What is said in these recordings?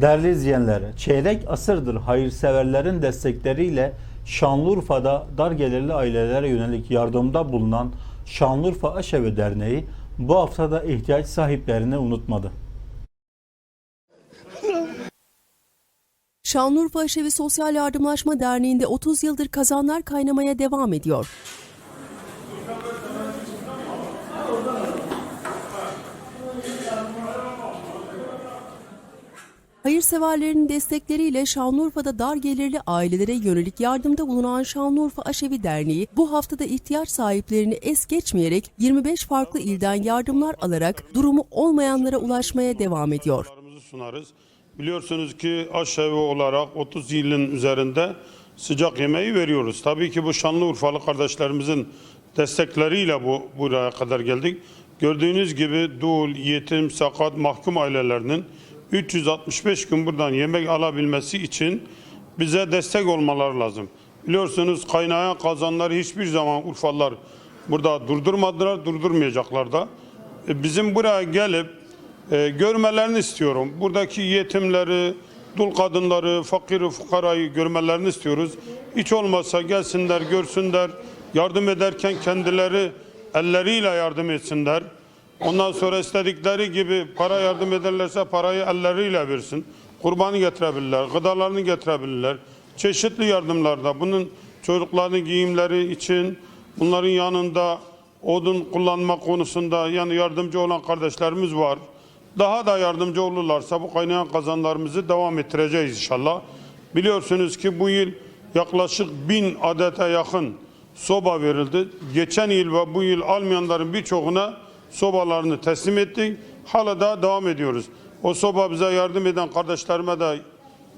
Değerli izleyenler, çeyrek asırdır hayırseverlerin destekleriyle Şanlıurfa'da dar gelirli ailelere yönelik yardımda bulunan Şanlıurfa Aşevi Derneği bu haftada ihtiyaç sahiplerini unutmadı. Şanlıurfa Aşevi Sosyal Yardımlaşma Derneği'nde 30 yıldır kazanlar kaynamaya devam ediyor. Hayırseverlerin destekleriyle Şanlıurfa'da dar gelirli ailelere yönelik yardımda bulunan Şanlıurfa Aşevi Derneği bu haftada ihtiyaç sahiplerini es geçmeyerek 25 farklı ilden yardımlar alarak durumu olmayanlara ulaşmaya devam ediyor. Sunarız. Biliyorsunuz ki aşevi olarak 30 yılın üzerinde sıcak yemeği veriyoruz. Tabii ki bu Şanlıurfalı kardeşlerimizin destekleriyle bu buraya kadar geldik. Gördüğünüz gibi dul, yetim, sakat, mahkum ailelerinin 365 gün buradan yemek alabilmesi için bize destek olmaları lazım. Biliyorsunuz kaynayan kazanları hiçbir zaman Urfalılar burada durdurmadılar, durdurmayacaklar da. E, Bizim buraya gelip e, görmelerini istiyorum. Buradaki yetimleri, dul kadınları, fakiri, fukarayı görmelerini istiyoruz. Hiç olmazsa gelsinler, görsünler, yardım ederken kendileri elleriyle yardım etsinler. Ondan sonra istedikleri gibi para yardım ederlerse parayı elleriyle versin. Kurbanı getirebilirler, gıdalarını getirebilirler. Çeşitli yardımlarda bunun çocukların giyimleri için bunların yanında odun kullanma konusunda yani yardımcı olan kardeşlerimiz var. Daha da yardımcı olurlarsa bu kaynayan kazanlarımızı devam ettireceğiz inşallah. Biliyorsunuz ki bu yıl yaklaşık bin adete yakın soba verildi. Geçen yıl ve bu yıl almayanların birçoğuna sobalarını teslim ettik. Hala da devam ediyoruz. O soba bize yardım eden kardeşlerime de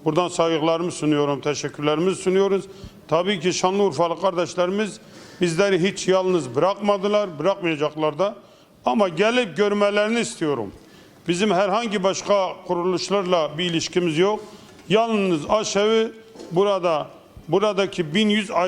buradan saygılarımı sunuyorum, teşekkürlerimizi sunuyoruz. Tabii ki Şanlıurfalı kardeşlerimiz bizleri hiç yalnız bırakmadılar, bırakmayacaklar da. Ama gelip görmelerini istiyorum. Bizim herhangi başka kuruluşlarla bir ilişkimiz yok. Yalnız aşevi burada buradaki 1100